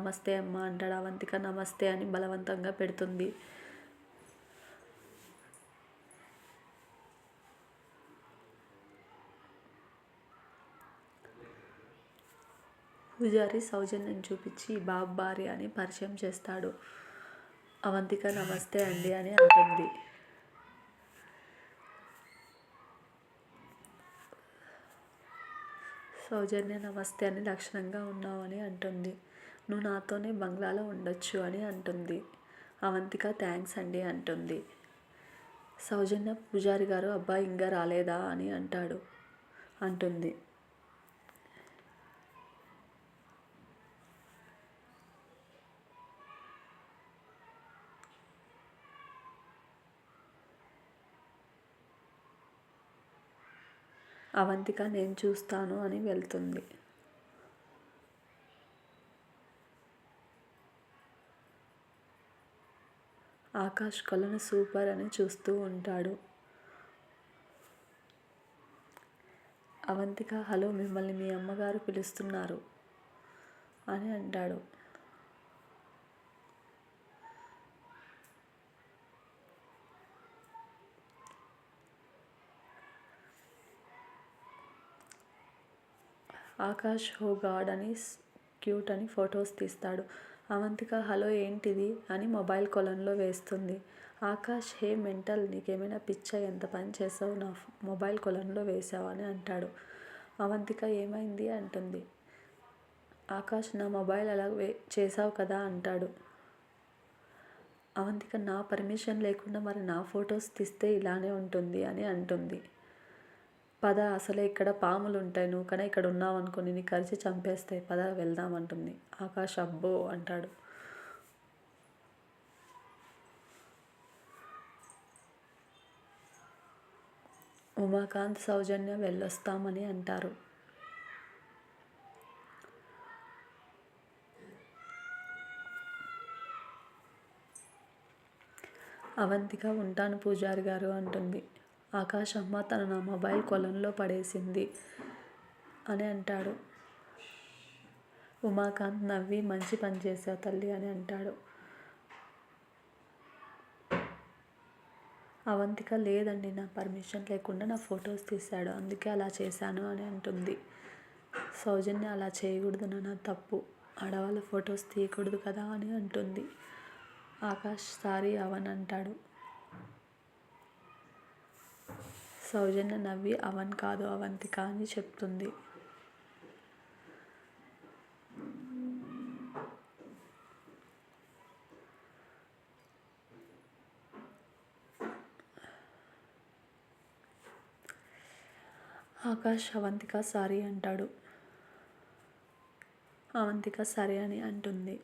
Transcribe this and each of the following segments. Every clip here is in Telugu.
నమస్తే అమ్మ అంటాడు. అవంతిక నమస్తే అని బలవంతంగా పెడుతుంది. పూజారి సౌజన్యం చూపించి బాబు భార్య అని పరిచయం చేస్తాడు. అవంతిక నమస్తే అండి అని అంటుంది. సౌజన్య నమస్తే అని లక్షణంగా ఉన్నావు అని అంటుంది. నువ్వు నాతోనే బంగ్లాలో ఉండొచ్చు అని అంటుంది. అవంతిక థ్యాంక్స్ అండి అంటుంది. సౌజన్య పూజారి గారు అబ్బాయి ఇంకా రాలేదా? అని అంటాడు. అంటుంది. అవంతిక నేను చూస్తాను అని వెళ్తుంది. ఆకాష్ కళ్ళను సూపర్ అని చూస్తూ ఉంటాడు. అవంతిక హలో మిమ్మల్ని మీ అమ్మగారు పిలుస్తున్నారు అని అంటాడు. ఆకాష్ హో గాడ్ అని క్యూట్ అని ఫొటోస్ తీస్తాడు. అవంతిక హలో ఏంటిది? అని మొబైల్ కొలంలో వేస్తుంది. ఆకాష్ హే మెంటల్ నీకేమైనా పిచ్చ? ఎంత పని చేసావు? నా మొబైల్ కొలంలో వేసావు? అని అంటాడు. అవంతిక ఏమైంది? అంటుంది. ఆకాష్ నా మొబైల్ అలా వే చేసావు కదా? అంటాడు. అవంతిక నా పర్మిషన్ లేకుండా మరి నా ఫొటోస్ తీస్తే ఇలానే ఉంటుంది అని అంటుంది. పద అసలే ఇక్కడ పాములు ఉంటాయి నువ్వు కానీ ఇక్కడ ఉన్నావు అనుకో నీ కరిచి చంపేస్తాయి పద వెళ్దాం అంటుంది ఆకాష్ అబ్బో అంటాడు. ఉమాకాంత్ సౌజన్య వెళ్ళొస్తామని అంటారు. అవంతిగా ఉంటాను పూజారి గారు అంటుంది. ఆకాశమ్మ తన నా మొబైల్ కొలంలో పడేసింది అని అంటాడు. ఉమాకాంత్ నవ్వి మంచి పని చేసావు తల్లి అని అంటాడు. అవంతిక లేదండి నా పర్మిషన్ లేకుండా నా ఫొటోస్ తీశాడు. అందుకే అలా చేశాను అని అంటుంది. సౌజన్య అలా చేయకూడదు నా తప్పు. ఆడవాళ్ళ ఫొటోస్ తీయకూడదు కదా అని అంటుంది. ఆకాష్ సారీ అవన్ అంటాడు. సౌజన్య నవ్వి అవన్ కాదు అవంతిక అని చెప్తుంది. ఆకాష్ అవంతిక సారీ అంటాడు. అవంతిక సరే అని అంటుంది.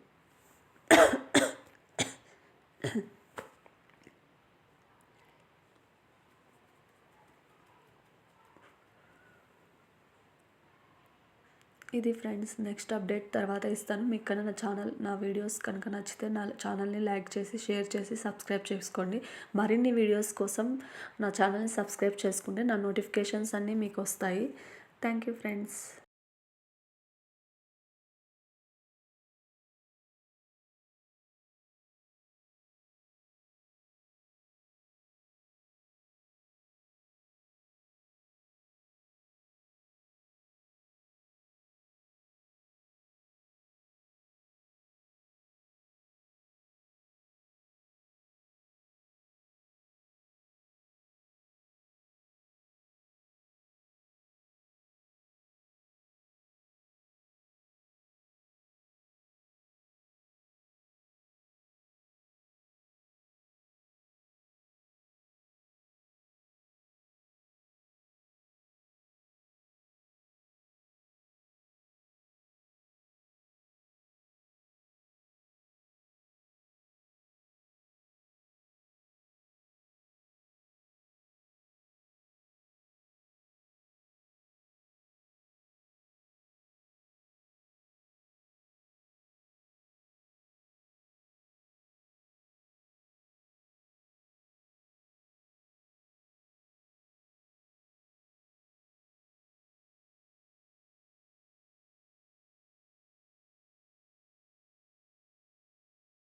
ఇది ఫ్రెండ్స్ నెక్స్ట్ అప్డేట్ తర్వాత ఇస్తాను. మీకు కన్నా నా ఛానల్ నా వీడియోస్ కనుక నచ్చితే నా ఛానల్ని లైక్ చేసి షేర్ చేసి సబ్స్క్రైబ్ చేసుకోండి. మరిన్ని వీడియోస్ కోసం నా ఛానల్ని సబ్స్క్రైబ్ చేసుకుంటే నా నోటిఫికేషన్స్ అన్నీ మీకు వస్తాయి. Thank you friends.